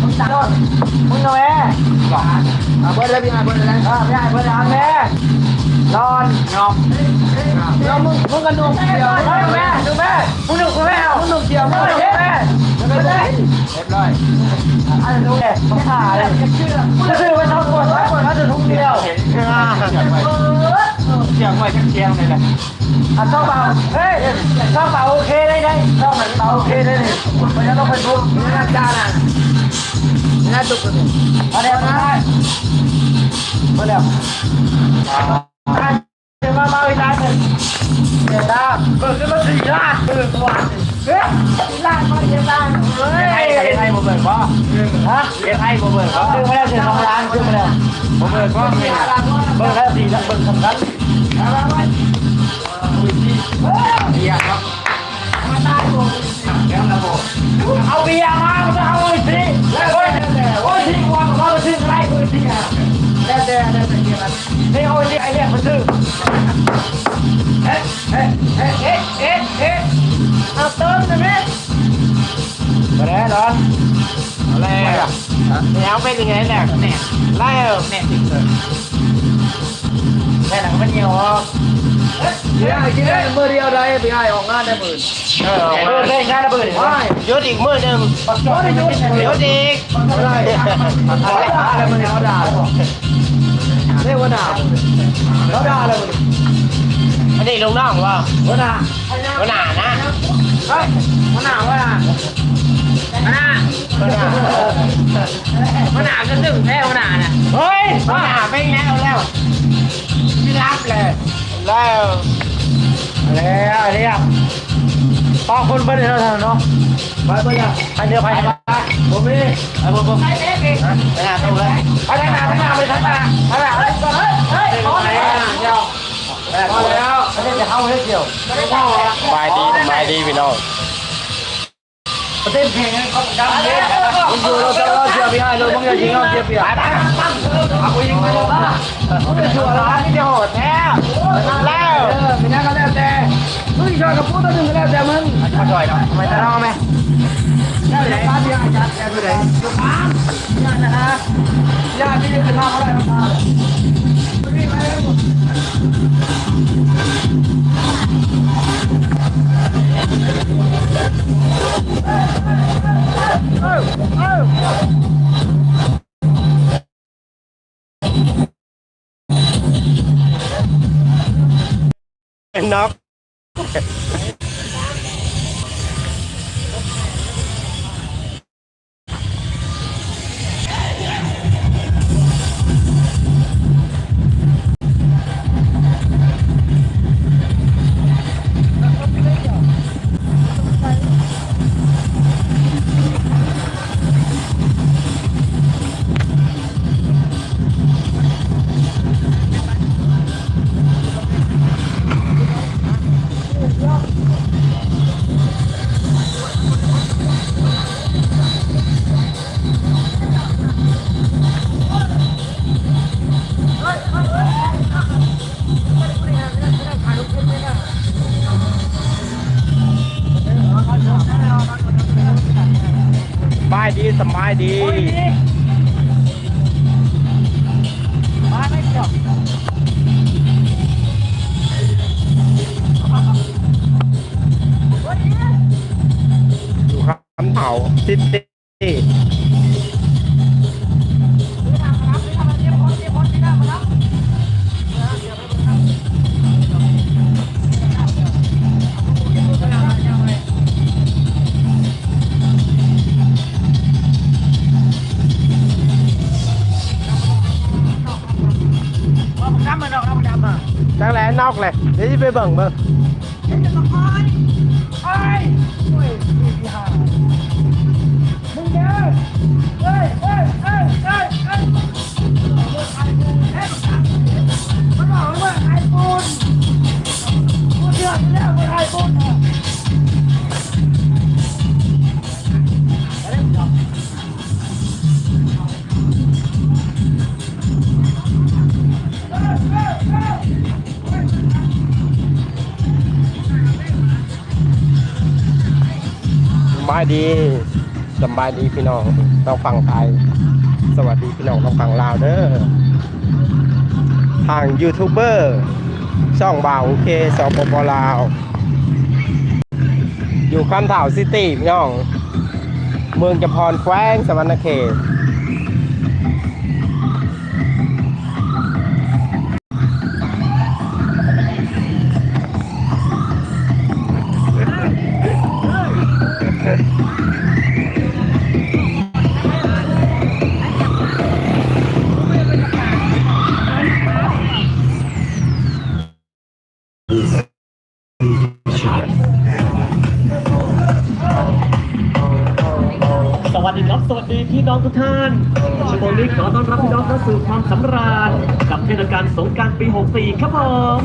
มึงตัดรถมึงเอาแม่อ่าเบิร์ดเลยพี่ไอ้เบิร์ดเลยอ่าพี่ไอ้เบิร์ดเอาแม่นอนงอมแล้วมึงมึงกันดูเดียวแม่ดูแม่มึงดูแม่มึงดูเดียวมึงดูแม่ไม่ได้เรียบร้อยอันนู้นเลยต้องผ่าเลยชื่อมึงซื้อไปทั้งหมดทั้งหมดเขาจะทุ่งเดียวเห็นเสียงไว้เสียงเลยแหละอะต้องเบาเฮ้ยต้องเบาโอเคได้ได้ต้องเบาโอเคได้เลยมันจะต้องเป็นทุกนี่นะจ้าน่ะนี่นะตุกเลยมาเดี๋ยวนะมาเดี๋ยวเดี๋ยวมาเมาอีกแล้วเดี๋ยวตาเปิดขึ้นมาสี่ล้านเปิดตัวเฮ้ยสี่ล้านมาเจ็ดล้านเฮ้ยไอ้ไอ้โมเบิร์ตป่ะฮะไอ้ไอ้โมเบิร์ตป่ะซื้อมาแล้วเจ็ดสองล้านซื้อมาแล้วโมเบิร์ตป่เบิร์ตแล้วสี่ล้านเบิร์ตสำคัญ เอาเบียร์มาจะเอาไอ้สิแล้วโอ้ยโอ้ยสิว่าเขาซื้อไรกูสิอะแล้วแต่แล้วแต่นี่โอ้ยนี่ไอ้เนี่ยมันซื้อเอ๊ะเอ๊ะเอ๊ะเอ๊ะเอ๊ะเอ๊ะเอาเติมได้ไหมาแล้วร้อนอะไรอะแล้วเป็นยังไงเนี่ยเนี่ยไล่เนี่ยติดเลย ค่หนังมันเหนียวอะพี่ไอ้กินได้เมื่อเดียวได้พี่ไอ้ออกงานได้หมื่นเออเออได้งานได้หมื่นใช่ยุดอีกเมื่อหนึ่งยอดได้ยุดยุดอีกอะไรอะไรอะไรมันเขาด่าเรียกว่าด่าเขาด่าอะไรมึงอันนี้ลงน้องว่าว่าด่าหัวหน้านะเฮ้ยมันหนาวอะมันหนาวหัวหน้ามันหนาวจะถึงแท้มันหนาวน่ะเฮ้ยหัวหน้าไม่แล้วแล้ว ไม่รับเลยแล้วแล้วเรียกพอคนเบิ้ลเราทำเนาะไปไปอะไปเดียวไปไปผมไม่ไอ้ผมผมไปเองเองหัวหน้าตู้เลยไปทางหน้าทางหน้าไปทางหน้าทางหน้าเฮ้ยเฮ้ยเฮ้ยพอแล้วเดียวพอแล้วไม่ได้จะเข้าให้เดียวไม่ได้เข้าอะบายดีบายดีพี่น้องประเทศเพลงเขาดังเลยมึงอยู่เราจะราเชียร์พี่ไอ้เลยมึงอย่ายิงเราเชียร์พี่ไอ้ อาไปยิงไปเลยบ้ามึงจะชัวร์ร้วนี่จะโหดแท้แล้วเออไม่น่าก็แล้วแต่มึงชอบกับพูดตัวหนึ่งก็แล้วแต่มึงมาจ่อยเนาะทำไมจะร้องไหมแล้วไหนบ้านพี่อาจารย์แกไปไหนอยู่บ้านญาตินะฮะญาติที่จะทำอะไรมา น็อกายดีสบายดีมาไม่เกี่ยวอยู่คำเต่าซิตี้ นอกเลยเดี๋ยวจะไปเบิ่งเบิ่งเฮ้ยจะมาคอยไอ้โอ้ยพี่ห่ามึงเด้อเฮ้ยเฮ้ยเฮ้ยเฮ้ยเฮ้ยมันบอกว่าไอ้ปูนกูเชื่อแล้วว่าไอ้ปูนายดีสบายดีพี่น้องเราฟังไทย สวัสดีพี่น้องเราฟังลาวเด้อทางยูทูบเบอร์ช่องบ่าวโอเคสปปลาว อยู่คำถาวซิตี้พี่น้อง เมืองจำพรแคว้งสวรรณเขต ดีพี่น้องทุกท่านชั่วโมงนี้ขอต้อนรับพี่น้องเข้าสู่ความสำราญกับเทศกาลสงกรารปี 64 ครับผม